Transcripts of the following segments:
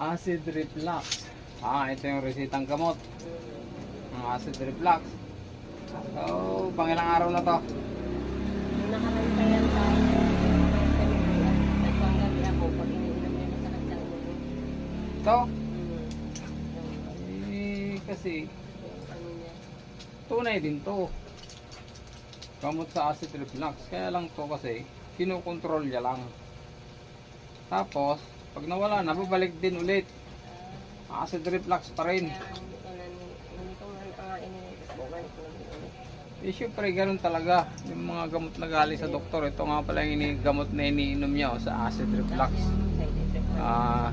Acid reflux. Ah, ito yung resitang gamot. Ang acid reflux. So, pangilang araw na to? Nakarantayan tayo. Ito? Eh, kasi tunay din to. Gamot sa acid reflux. Kaya lang to kasi, kinukontrol niya lang. Tapos, pag nawala na, babalik din ulit. Acid reflux pa rin. Eh, syempre, ganun talaga. Yung mga gamot na galing sa doktor, ito nga pala yung gamot na iniinom niya oh, sa acid reflux. Ah.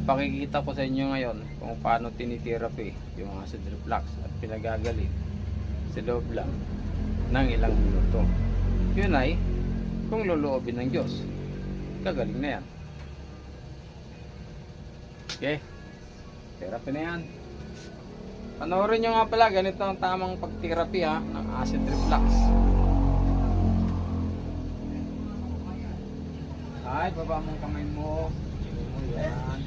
Pakikita ko sa inyo ngayon kung paano tinitherapy yung acid reflux at pinagagalin sa loob lang ng ilang minuto. Yun ay, kung luluobin ng Diyos, gagaling na yan. Okay? Therapy na yan. Panoorin nyo nga pala, ganito ang tamang pag-therapy ha, ng acid reflux. Ay, baba mo kamay mo. Sige yan.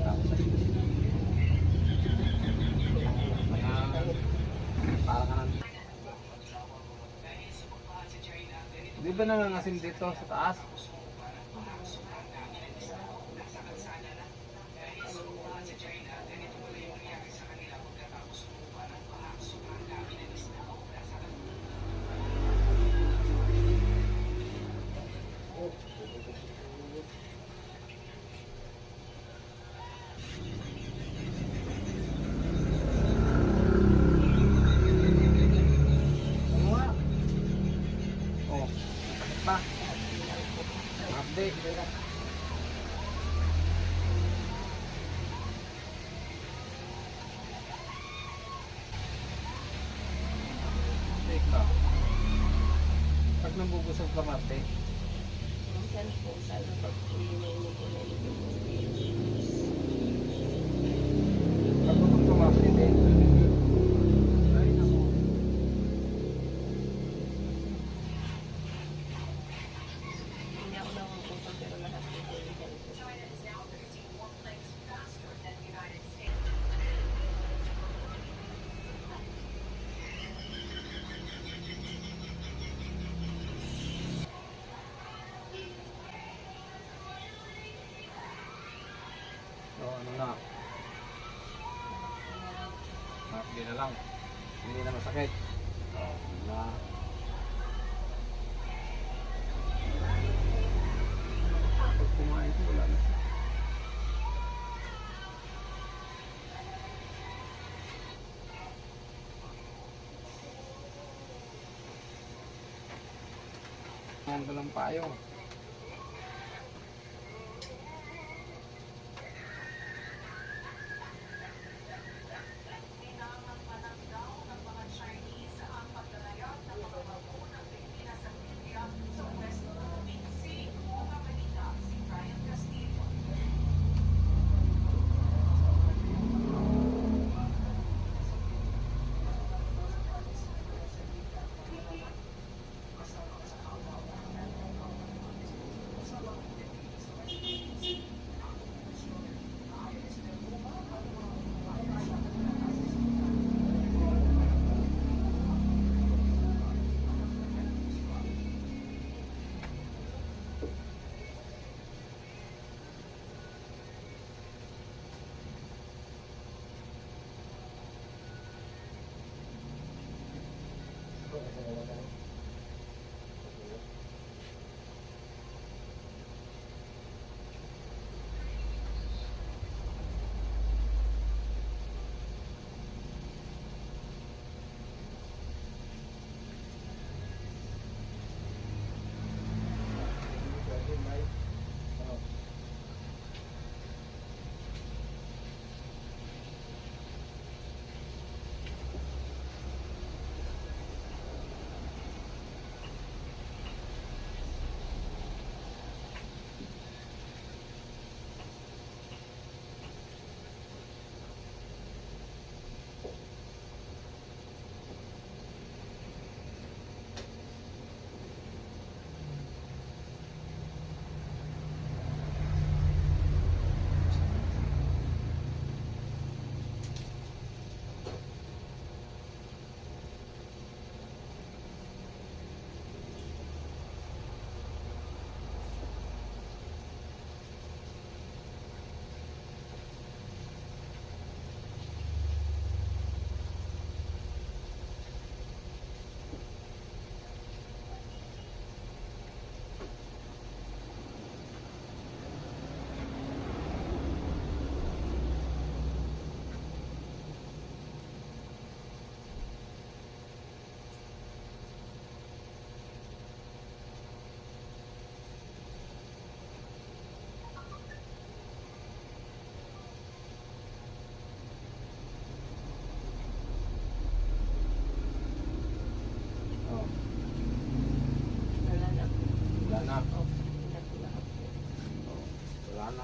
Tapos. Di ba nangangasim dito sa taas? Bakit ba? Update. Teka. Pag nabubusog ka mate, Minsan po, sana pag na ininom ko. pag Hindi na lang. Hindi na masakit. Na. Ang dalang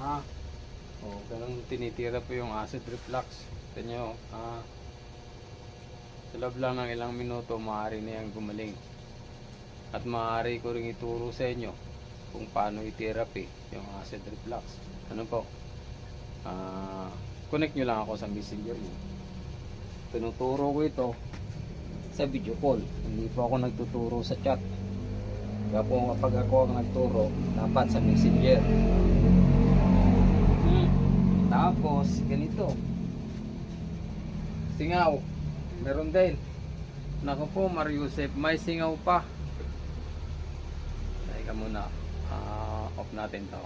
payong. Oh, ganun tinitira po yung acid reflux. Ito nyo, ah, sa lang ng ilang minuto, maaari na yan gumaling. At maaari ko rin ituro sa inyo kung paano i-therapy yung acid reflux. Ano po? Ah, connect nyo lang ako sa messenger nyo. Tinuturo ko ito sa video call. Hindi po ako nagtuturo sa chat. Kaya po kapag ako ang nagturo, dapat sa messenger. Tapos, ganito. Singaw. Meron din. Naku po, Mariusep, may singaw pa. Teka muna. Ah, off natin to.